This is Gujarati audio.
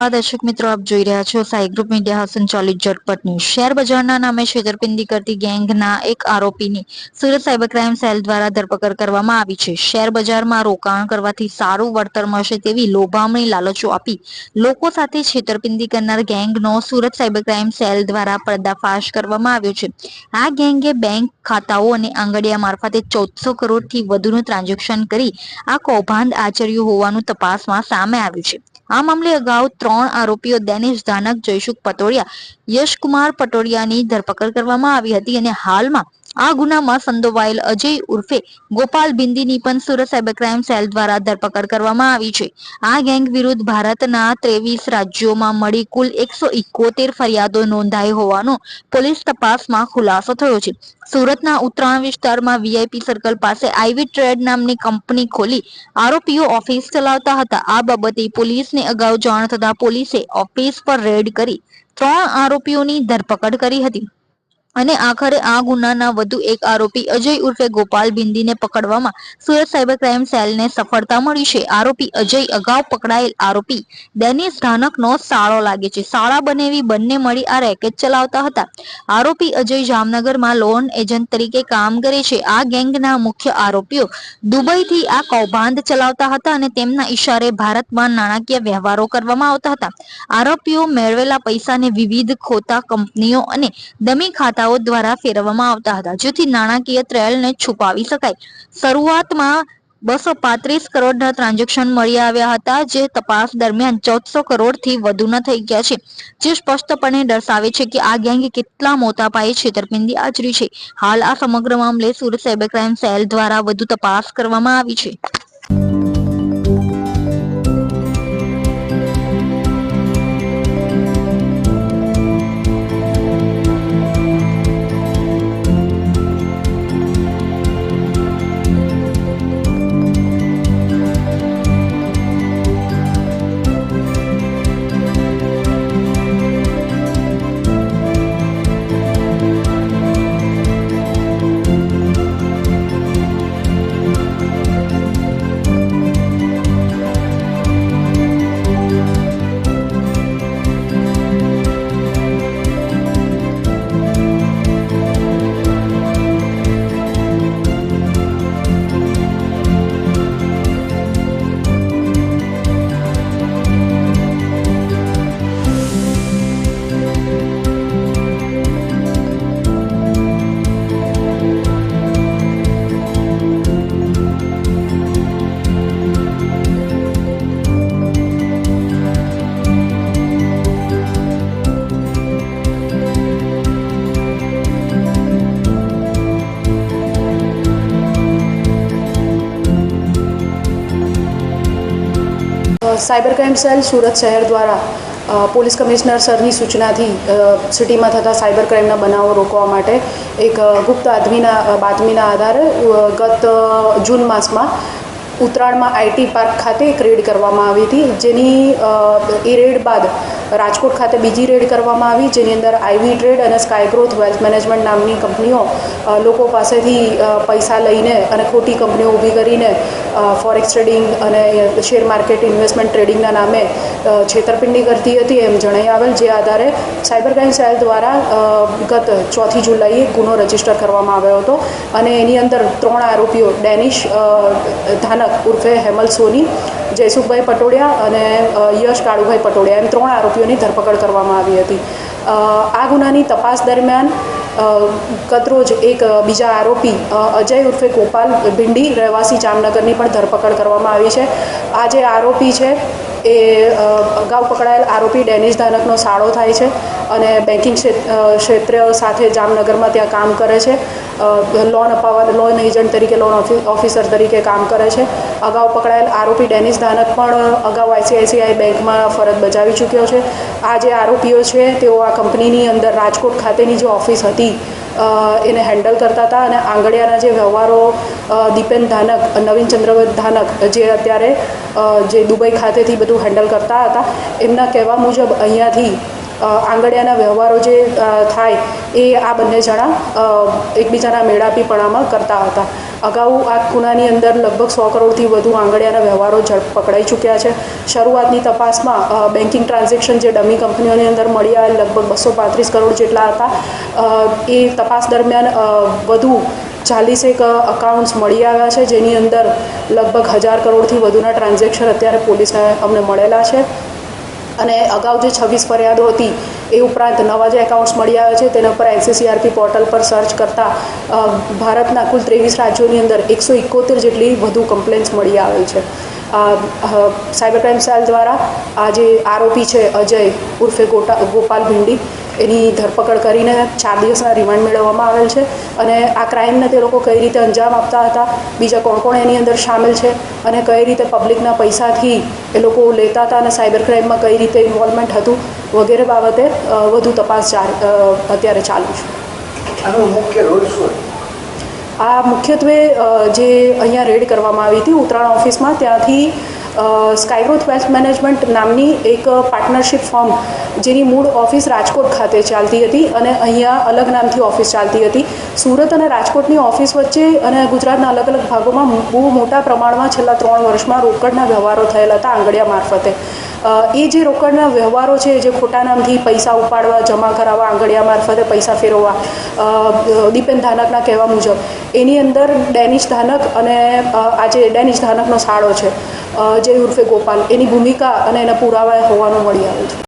દર્શક મિત્રો, આપ જોઈ રહ્યા છો સાઈ ગ્રુપ મીડિયા સંચાલિત ઝટપટ ન્યૂઝ. શેર બજારના નામે છેતરપિંડી કરતી ગેંગના એક આરોપીની સુરત સાયબર ક્રાઇમ સેલ દ્વારા ધરપકડ કરવામાં આવી છે. શેર બજારમાં રોકાણ કરવાથી સારું વળતર મળશે તેવી લોભામણી લાલચો આપી લોકો સાથે છેતરપિંડી કરનાર ગેંગનો સુરત સાયબર ક્રાઇમ સેલ દ્વારા પર્દાફાશ કરવામાં આવ્યો છે. આ ગેંગે બેંક ખાતાઓ અને આંગડિયા મારફતે ચૌદસો કરોડથી વધુનું ટ્રાન્ઝેક્શન કરી આ કૌભાંડ આચર્યું હોવાનું તપાસમાં સામે આવ્યું છે. આ મામલે અગાઉ ત્રણ આરોપીઓ દેનેશ ધાનક, જયસુખ પટોડિયા યશકુમાર પટોડિયાની ધરપકડ કરવામાં આવી હતી અને હાલમાં આ ગુનામાં સંડોવાયેલ અજય ઉર્ફે ગોપાલ બિંદીની પણ સુરત સાયબર ક્રાઇમ સેલ દ્વારા ધરપકડ કરવામાં આવી છે. આ ગેંગ વિરુદ્ધ ભારતના ત્રેવીસ રાજ્યોમાં મળી કુલ એકસો ઇકોતેર ફરિયાદો નોંધાઈ હોવાનો પોલીસ તપાસમાં ખુલાસો થયો છે. સુરતના ઉત્તરાયણ વિસ્તારમાં વીઆઈપી સર્કલ પાસે આઈવી ટ્રેડ નામની કંપની ખોલી આરોપીઓ ઓફિસ ચલાવતા હતા. આ બાબતે પોલીસને અગાઉ જાણ થતા પોલીસે ઓફિસ પર રેડ કરી ત્રણ આરોપીઓની ધરપકડ કરી હતી. અને આખરે આ ગુનાના વધુ એક આરોપી અજય ઉર્ફે ગોપાલ બિંદીને પકડવામાં સુરત સાયબર ક્રાઇમ સેલને સફળતા મળી છે. આરોપી અજય અગાઉ પકડાયેલ આરોપી ડેનિસ ધાનકનો સાળો લાગે છે. સાળા બનેવી બંને મળી આ રેકેટ ચલાવતા હતા. આરોપી અજય જામનગરમાં લોન એજન્ટ તરીકે કામ કરે છે. આ ગેંગના મુખ્ય આરોપીઓ દુબઈથી આ કૌભાંડ ચલાવતા હતા અને તેમના ઈશારે ભારતમાં નાણાકીય વ્યવહારો કરવામાં આવતા હતા. આરોપીઓ મેળવેલા પૈસાને વિવિધ ખોટા કંપનીઓ અને ડમી ખાતાઓ દ્વારા ફેરવવામાં આવતા હતા, જેથી નાણાકીય ત્રેલને છુપાવી શકાય. શરૂઆતમાં બસો પાંત્રીસ કરોડના ટ્રાન્ઝેક્શન મળી આવ્યા હતા, જે તપાસ દરમિયાન ચૌદસો કરોડથી વધુના થઈ ગયા છે. જે સ્પષ્ટપણે દર્શાવે છે કે આ ગેંગે કેટલા મોટા પાયે છેતરપિંડી આચરી છે. હાલ આ સમગ્ર મામલે સુરત સાયબર ક્રાઇમ સેલ દ્વારા વધુ તપાસ કરવામાં આવી છે. સાયબર ક્રાઇમ સેલ સુરત શહેર દ્વારા પોલીસ કમિશનર સરની સૂચનાથી સિટીમાં થતા સાયબર ક્રાઇમના બનાવો રોકવા માટે એક ગુપ્ત આદમીના બાતમીના આધારે ગત જૂન માસમાં ઉત્તરાયણમાં આઈટી પાર્ક ખાતે એક રેડ કરવામાં આવી હતી, જેની એ રેડ બાદ રાજકોટ ખાતે બીજી રેડ કરવામાં આવી, જેની અંદર આઈવી ટ્રેડ અને સ્કાય ગ્રોથ વેલ્થ મેનેજમેન્ટ નામની કંપનીઓ લોકો પાસેથી પૈસા લઈને અને ખોટી કંપનીઓ ઊભી કરીને ફોરેક્સ ટ્રેડિંગ અને શેર માર્કેટ ઇન્વેસ્ટમેન્ટ ટ્રેડિંગના નામે છેતરપિંડી કરતી હતી. એમ જણાઈ આવેલ જે આધારે સાયબર ક્રાઇમ સેલ દ્વારા ગત ચોથી જુલાઈએ ગુનો રજિસ્ટર કરવામાં આવ્યો હતો અને એની અંદર ત્રણ આરોપીઓ, ડેનિશ ધાનક ઉર્ફે હેમલ સોની, જયસુખભાઈ પટોડિયા અને યશ કાળુભાઈ પટોડિયા એમ ત્રણ આરોપીઓની ધરપકડ કરવામાં આવી હતી. આ ગુનાની તપાસ દરમિયાન કતરોજ એક બીજા આરોપી અજય ઉર્ફે ગોપાલ ભિંડી રહેવાસી જામનગરની પણ ધરપકડ કરવામાં આવી છે. આ જે આરોપી છે, એ અગાઉ પકડાયેલ આરોપી ડેનિશ ધાનકનો સાળો થાય છે અને બેન્કિંગ ક્ષેત્ર સાથે જામનગરમાં ત્યાં કામ કરે છે. લોન અપાવવા, લોન એજન્ટ તરીકે, લોન ઓફિ- ઓફિસર તરીકે કામ કરે છે. અગાઉ પકડાયેલ આરોપી ડેનિસ ધાનક પણ અગાઉ આઈસીઆઈસીઆઈ બેંકમાં ફરજ બજાવી ચૂક્યો છે. આ જે આરોપીઓ છે, તેઓ આ કંપનીની અંદર રાજકોટ ખાતેની જે ઓફિસ હતી એને હેન્ડલ કરતા હતા અને આંગળિયાના જે વ્યવહારો દીપેન ધાનક, નવીન ચંદ્ર ધાનક, જે અત્યારે જે દુબઈ ખાતેથી બધું હેન્ડલ કરતા હતા, એમના કહેવા મુજબ અહીંયાથી આંગળિયાના વ્યવહારો જે થાય એ આ બંને જણા એકબીજાના મેળાપીપણામાં કરતા હતા. અગાઉ આ ગુનાની અંદર લગભગ સો કરોડથી વધુ આંગળિયાના વ્યવહારો ઝડપ પકડાઈ ચૂક્યા છે. શરૂઆતની તપાસમાં બેન્કિંગ ટ્રાન્ઝેક્શન જે ડમી કંપનીઓની અંદર મળી આવેલ લગભગ બસો પાંત્રીસ કરોડ જેટલા હતા એ તપાસ દરમિયાન વધુ ચાલીસેક અકાઉન્ટ્સ મળી આવ્યા છે, જેની અંદર લગભગ હજાર કરોડથી વધુના ટ્રાન્ઝેક્શન અત્યારે પોલીસને અમને મળેલા છે. અને અગાઉ જે છવ્વીસ ફરિયાદો હતી એ ઉપરાંત નવા જે એકાઉન્ટ્સ મળી આવ્યા છે, તેના પર એનસીસીઆરપી પોર્ટલ પર સર્ચ કરતાં ભારતના કુલ ત્રેવીસ રાજ્યોની અંદર એકસો એકોતેર જેટલી વધુ કમ્પ્લેન્ટ્સ મળી આવેલ છે. સાયબર ક્રાઇમ સેલ દ્વારા આ જે આરોપી છે અજય ઉર્ફે ગોટા, ગોપાલ ભિંડી. એની ધરપકડ કરીને ચાર દિવસના રિમાન્ડ મેળવવામાં આવેલ છે અને આ ક્રાઇમને તે લોકો કઈ રીતે અંજામ આપતા હતા બીજા કોણ કોણ એની અંદર સામેલ છે અને કઈ રીતે પબ્લિકના પૈસાથી એ લોકો લેતા હતા અને સાયબર ક્રાઇમમાં કઈ રીતે ઇન્વોલ્વમેન્ટ હતું વગેરે બાબતે વધુ તપાસ અત્યારે ચાલુ છે. આનો મુખ્ય રોલ શું આ મુખ્યત્વે જે અહીંયા રેડ કરવામાં આવી હતી ઉત્તરાયણ ઓફિસમાં ત્યાંથી સ્કાયગ્રોથ વેલ્થ મેનેજમેન્ટ નામની એક પાર્ટનરશિપ ફોર્મ જેની મૂળ ઓફિસ રાજકોટ ખાતે ચાલતી હતી અને અહીંયા અલગ નામથી ઓફિસ ચાલતી હતી. સુરત અને રાજકોટની ઓફિસ વચ્ચે અને ગુજરાતના અલગ અલગ ભાગોમાં બહુ મોટા પ્રમાણમાં છેલ્લા ત્રણ વર્ષમાં રોકડના વ્યવહારો થયેલા હતા આંગળિયા મારફતે. એ જે રોકડના વ્યવહારો છે, જે ખોટા નામથી પૈસા ઉપાડવા, જમા કરાવવા, આંગળિયા મારફતે પૈસા ફેરવવા દીપેન ધાનકના કહેવા મુજબ, એની અંદર ડેનિશ ધાનક અને આજે ડેનિશ ધાનકનો સાળો છે. જય ઉર્ફે ગોપાલ. એની ભૂમિકા અને એના પુરાવા હોવાનું મળી આવ્યું છે.